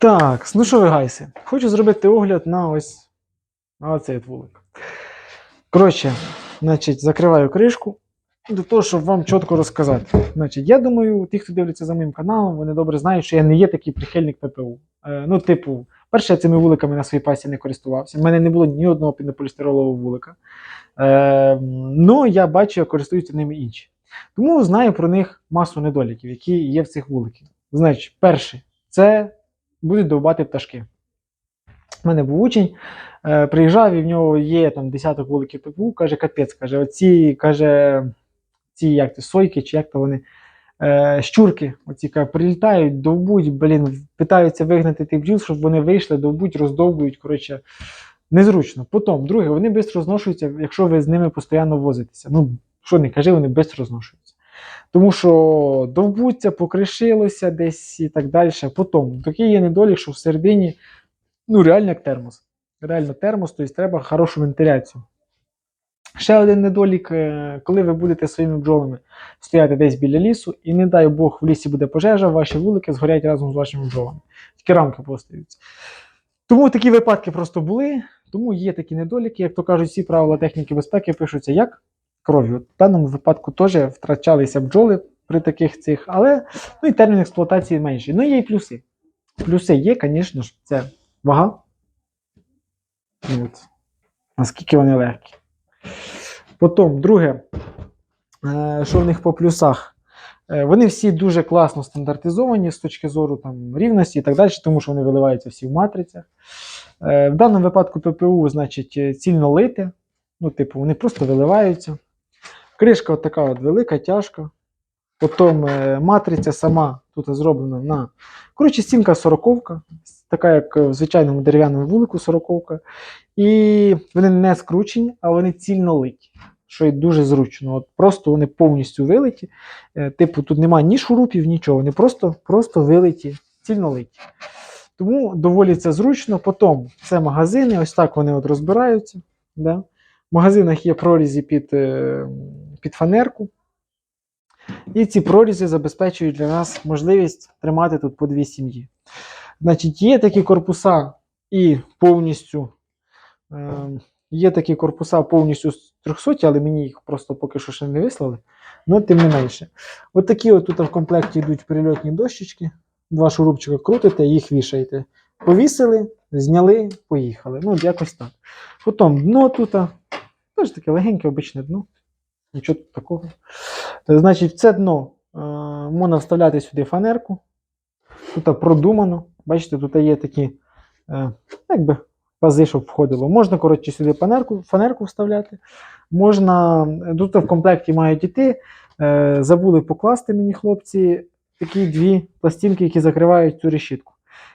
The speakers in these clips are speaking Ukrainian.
Так, ну що ви гайси? Хочу зробити огляд на ось на оцей вулик. Коротше, значить, закриваю кришку для того, щоб вам чітко розказати. Значить, я думаю, ті, хто дивляться за моїм каналом, вони добре знають, що я не є такий прихильник ППУ. Е, ну, типу, перше, я цими вуликами на своїй пасі не користувався. У мене не було ні одного пінополістиролового вулика. Е, ну, я бачу, як користуються ними інші. Тому знаю про них масу недоліків, які є в цих вуликів. Значить, перше, це будуть довбати пташки. У мене був учень, е, приїжджав, і в нього є там десяток вуликів ППУ, каже, капець, каже, оці, каже, ці як це, сойки, чи як то вони, е, щурки, оці каже, прилітають, довбуть, блін, питаються вигнати тих бджіл, щоб вони вийшли, довбуть, роздовбують, коротше, незручно. Потім, друге, вони швидко розношуються, якщо ви з ними постійно возитеся. Ну, що не кажи, вони швидко розношуються. Тому що довбуться, покришилося десь і так далі. Потім такий є недолік, що всередині ну, реально як термос. Реально термос, тобто треба хорошу вентиляцію. Ще один недолік, е, коли ви будете своїми бджолами стояти десь біля лісу, і не дай Бог в лісі буде пожежа, ваші вулики згорять разом з вашими бджолами. Тільки рамки постаються. Тому такі випадки просто були, тому є такі недоліки, як то кажуть, всі правила техніки безпеки пишуться як кров'ю. В даному випадку теж втрачалися бджоли при таких цих, але ну, і термін експлуатації менший. Ну, є і плюси. Плюси є, звісно ж, це вага. От. Наскільки вони легкі. Потім, друге, е, що в них по плюсах? Е, Вони всі дуже класно стандартизовані з точки зору там, рівності і так далі, тому що вони виливаються всі в матрицях. Е, В даному випадку ППУ, значить, цільно лите. Ну, типу, вони просто виливаються. Кришка от така от велика, тяжка. Потім е, матриця сама тут зроблена на. Коротше, стінка сороковка, така як в звичайному дерев'яному вулику сороковка. І вони не скручені, а вони цільно литі, що і дуже зручно. От Просто вони повністю вилиті. Е, Типу, тут немає ні шурупів, нічого. Вони просто, просто вилиті, цільно литі. Тому доволі це зручно. Потім це магазини, ось так вони от розбираються. Да? В магазинах є прорізі під, е, під фанерку. І ці прорізи забезпечують для нас можливість тримати тут по дві сім'ї. Значить, є такі корпуса і повністю. Е, є такі корпуса повністю 300, але мені їх просто поки що ще не вислали. Ну, тим не менше. От такі от тут в комплекті йдуть прильотні дощечки. Два шурупчика крутите, їх вішаєте. Повісили, зняли, поїхали. Ну, якось так. Потім дно тут. Теж таке легеньке, обичне дно. Нічого тут такого. Е, Значить, в це дно е, можна вставляти сюди фанерку. Тут продумано. Бачите, тут є такі е, якби, пази, щоб входило. Можна, коротше, сюди фанерку, фанерку вставляти. Можна, тут в комплекті мають іти. Забули покласти мені хлопці такі дві пластинки, які закривають цю решітку.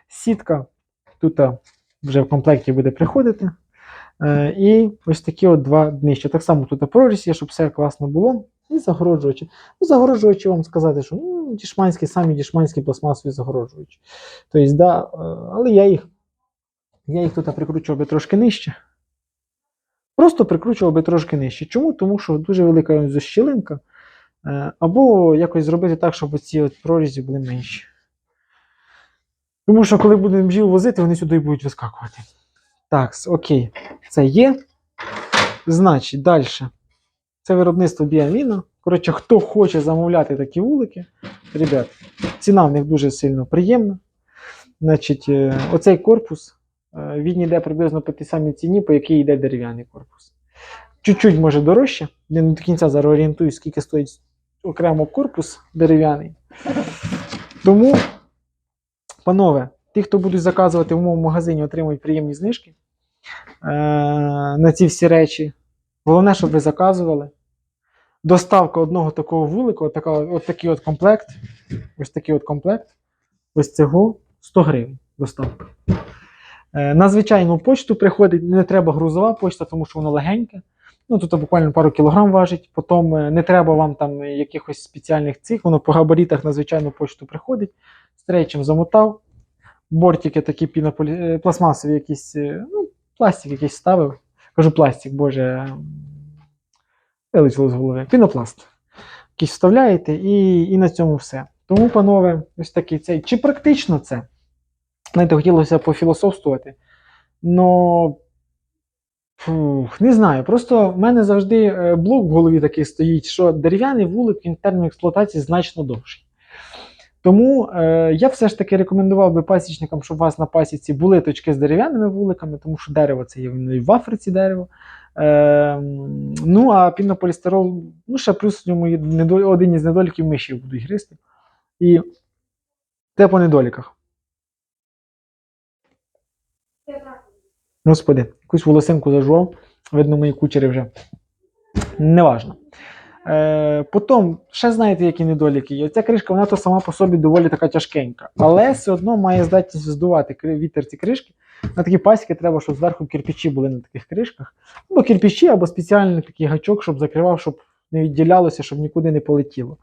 Сітка тут вже в комплекті буде приходити. Е, і ось такі от два днища. Так само тут прорізь є, щоб все класно було. І загороджувачі. Ну, загороджувачі вам сказати, що ну, дішманські, самі дішманські пластмасові загороджувачі. Тобто, да, е, але я їх, я їх тут прикручував би трошки нижче. Просто прикручував би трошки нижче. Чому? Тому що дуже велика защілинка. Е, Або якось зробити так, щоб ці от прорізі були менші. Тому що, коли будемо бджіл возити, вони сюди будуть вискакувати. Так, окей, це є. Значить, далі. Це виробництво Біаміна. Коротше, хто хоче замовляти такі вулики, ребят, ціна в них дуже сильно приємна. Значить, е, оцей корпус, е, він йде приблизно по тій самій ціні, по якій йде дерев'яний корпус. Чуть-чуть може дорожче. Я не до кінця зараз орієнтую, скільки стоїть окремо корпус дерев'яний. Тому, панове, ті, хто будуть заказувати в моєму магазині, отримують приємні знижки на ці всі речі. Головне, щоб ви заказували. Доставка одного такого вулику, от, от такий от комплект. Ось такий от комплект. Ось цього 100 гривень доставка. Е, на звичайну почту приходить, не треба грузова почта, тому що воно легеньке. Ну, тут буквально пару кілограм важить. Потім е, не треба вам там якихось спеціальних цих, воно по габаритах на звичайну почту приходить. Стрейчем замотав. Бортики такі пінополі... е, пластмасові якісь, е, ну, пластик якийсь ставив. Кажу пластик, боже. Вилетіло з голови. Пінопласт. Якийсь вставляєте, і, і на цьому все. Тому, панове, ось такий цей. Чи практично це? знаєте, хотілося пофілософствувати. Но фух, не знаю. Просто в мене завжди е, блок в голові такий стоїть, що дерев'яний вулик він термін експлуатації значно довший. Тому е, я все ж таки рекомендував би пасічникам, щоб у вас на пасіці були точки з дерев'яними вуликами, тому що дерево це є і в Африці дерево. Е, ну, а пінополістирол, ну, ще плюс в ньому один із недоліків миші будуть гристи. І це по недоліках. Господи, якусь волосинку зажував, видно, мої кучері вже. Неважно. Е, потім, ще знаєте, які недоліки є. Ця кришка, вона то сама по собі доволі така тяжкенька, але все одно має здатність здувати вітер ці кришки. На такі пасіки треба, щоб зверху кирпичі були на таких кришках. Або кирпичі, або спеціальний такий гачок, щоб закривав, щоб не відділялося, щоб нікуди не полетіло.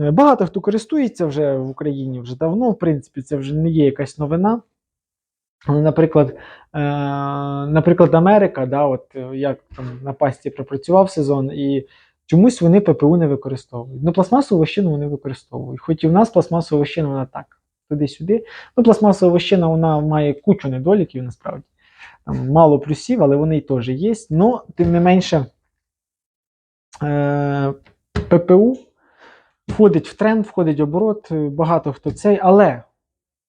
Е, Багато хто користується вже в Україні вже давно, в принципі, це вже не є якась новина. Наприклад, е, наприклад, Америка, да, от е, я там на пасті пропрацював сезон, і чомусь вони ППУ не використовують. Ну, пластмасову вощину вони використовують. Хоч і в нас пластмасова вощина, вона так, туди-сюди. Ну, пластмасова вощина вона має кучу недоліків, насправді. Там мало плюсів, але вони теж є. Ну, тим не менше, е, ППУ входить в тренд, входить в оборот, е, багато хто цей, але.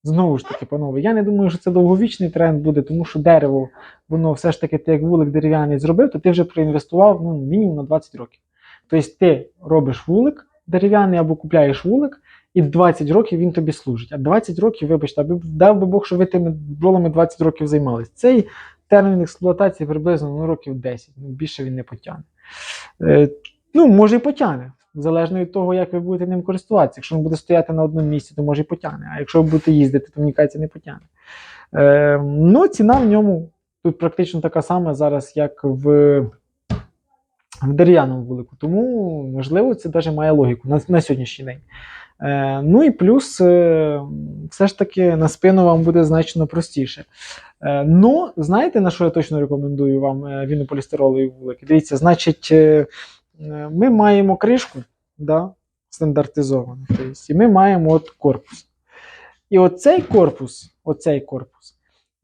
Знову ж таки, панове, я не думаю, що це довговічний тренд буде, тому що дерево, воно все ж таки, ти як вулик дерев'яний зробив, то ти вже проінвестував ну, мінімум на 20 років. Тобто ти робиш вулик дерев'яний або купляєш вулик, і 20 років він тобі служить. А 20 років, вибачте, аби дав би Бог, що ви тими бджолами 20 років займалися. Цей термін експлуатації приблизно ну, років 10, ну, більше він не потягне. Е, ну, може і потягне. Залежно від того, як ви будете ним користуватися. Якщо він буде стояти на одному місці, то може і потягне. А якщо ви будете їздити, то мені кажеться, не потягне. Е, ну, ціна в ньому тут практично така сама зараз, як в, в дерев'яному вулику. Тому, можливо, це навіть має логіку на, на сьогоднішній день. Е, ну і плюс, е, все ж таки, на спину вам буде значно простіше. Е, ну, знаєте, на що я точно рекомендую вам е, вінополістиролові вулики? Дивіться, значить. Е, ми маємо кришку да, стандартизовану. І ми маємо от корпус. І оцей корпус, оцей корпус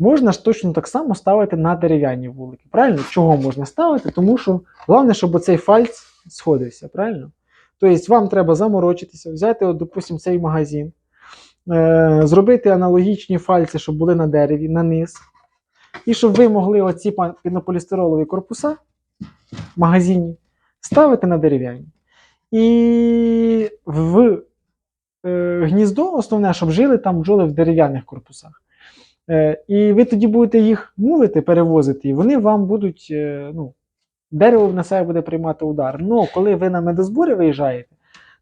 можна ж точно так само ставити на дерев'яні вулики. Правильно? Чого можна ставити? Тому що головне, щоб оцей фальц сходився, правильно? Тобто вам треба заморочитися, взяти, от, допустимо, цей магазин, е, зробити аналогічні фальці, щоб були на дереві, на низ. І щоб ви могли оці пінополістиролові корпуса в магазині ставити на дерев'яні. І в е, гніздо основне, щоб жили там бджоли в дерев'яних корпусах. Е, і ви тоді будете їх мовити, перевозити, і вони вам будуть, е, ну, дерево на себе буде приймати удар. Ну, коли ви на медозбори виїжджаєте,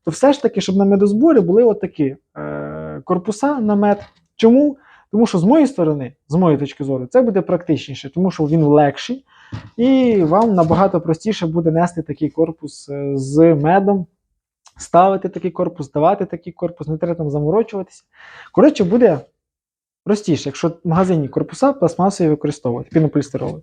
то все ж таки, щоб на медозборі були отакі е, корпуса на мед. Чому? Тому що з моєї сторони, з моєї точки зору, це буде практичніше, тому що він легший, і вам набагато простіше буде нести такий корпус е, з медом, ставити такий корпус, давати такий корпус, не треба там заморочуватися. Коротше, буде простіше, якщо в магазині корпуса пластмасові використовувати, пінополістиролові.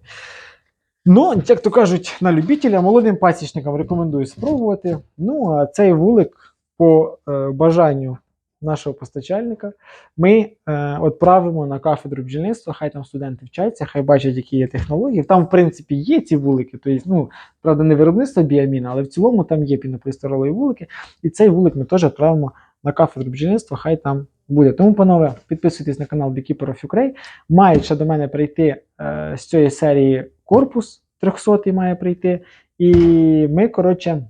Ну, як то кажуть, на любителя, молодим пасічникам рекомендую спробувати. Ну, а цей вулик по е, бажанню нашого постачальника ми е, відправимо на кафедру бджільництва, хай там студенти вчаться, хай бачать, які є технології. Там, в принципі, є ці вулики, тобто, ну, правда, не виробництво біаміна, але в цілому там є пінополістиролові вулики. І цей вулик ми теж відправимо на кафедру бджільництва, хай там буде. Тому, панове, підписуйтесь на канал Beekeeper of Ukraine. Має ще до мене прийти е, з цієї серії корпус 300 має прийти. І ми, коротше,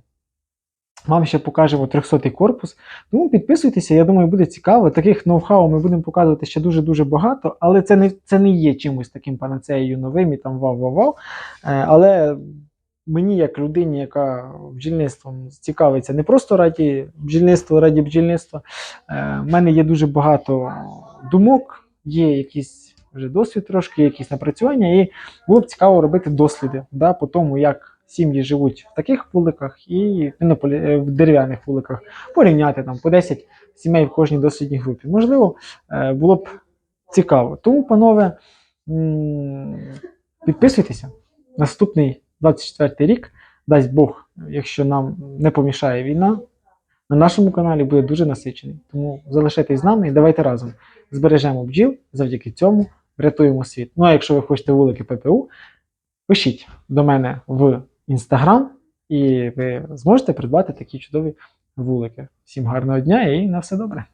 вам ще покажемо 300 корпус. Тому підписуйтеся, я думаю, буде цікаво. Таких ноу-хау ми будемо показувати ще дуже-дуже багато, але це не, це не є чимось таким панацеєю новим і там вау-вау-вау. Е, Але мені, як людині, яка бджільництвом цікавиться не просто раді бджільництва, раді бджільництва, е, в мене є дуже багато думок, є якийсь вже досвід трошки, якісь напрацювання, і було б цікаво робити досліди да, по тому, як сім'ї живуть в таких вуликах і ну, е, в дерев'яних вуликах, порівняти там по 10 сімей в кожній дослідній групі. Можливо, е, було б цікаво. Тому, панове, підписуйтеся. Наступний 24 рік, дасть Бог, якщо нам не помішає війна, на нашому каналі буде дуже насичений. Тому залишайтесь з нами і давайте разом збережемо бджіл, завдяки цьому врятуємо світ. Ну а якщо ви хочете вулики ППУ, пишіть до мене в інстаграм, і ви зможете придбати такі чудові вулики. Всім гарного дня і на все добре!